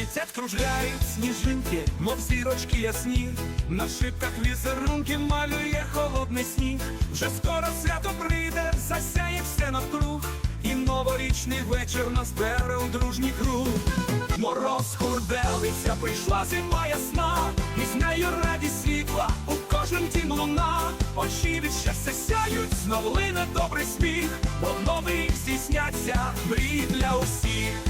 Летять, кружляють сніжинки, мов зірочки ясні. На шибках візерунки малює холодний сніг. Вже скоро свято прийде, засяє все навкруг. І новорічний вечір нас бере у дружній круг. Мороз хурделиця, прийшла зима ясна, і з нею радість світла, у кожним тім луна, очі від щастя сяють, знов лине добрий сміх, бо новий здійсняться мрії для усіх.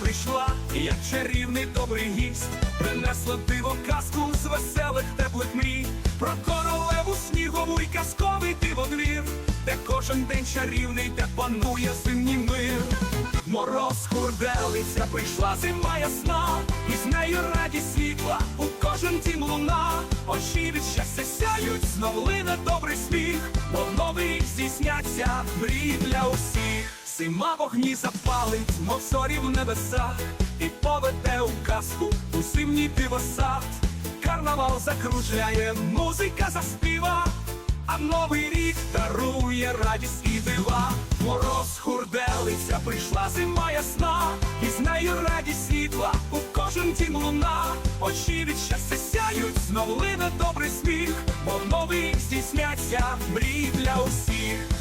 Прийшла, як чарівний добрий гість, принесла диво казку з веселих теплих мрій, про королеву снігову і казковий диводвір, де кожен день чарівний, де панує зимній мир. Мороз хурделиця, прийшла зима ясна, і з нею радість світла, у кожен дім луна, очі від щастя сяють, знов лине добрий сміх, бо новий здійсняться мрії для усіх. Зима вогні запалить, мов зорі в небесах, і поведе у казку у зимній дивосад. Карнавал закружляє, музика заспіва, а новий рік дарує радість і дива. Мороз хурделиця, прийшла зима ясна, і з нею радість світла, у кожен дім луна, очі від щастя сяють, знов лине добрий сміх, бо новий здійсняться мрії для усіх.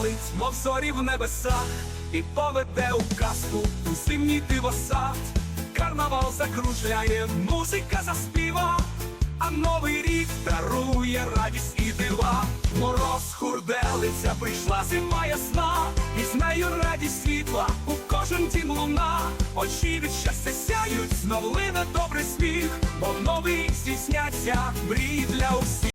Запалить, мов зорі в небесах, і поведе у казку у зимній дивосад. Карнавал закружляє, музика заспіва, а новий рік дарує радість і дива. Мороз хурделиця, прийшла зима ясна, і з нею радість світла, у кожен дім луна, очі від щастя сяють, знов лине добрий сміх, бо новий здійсняться мрії для усіх.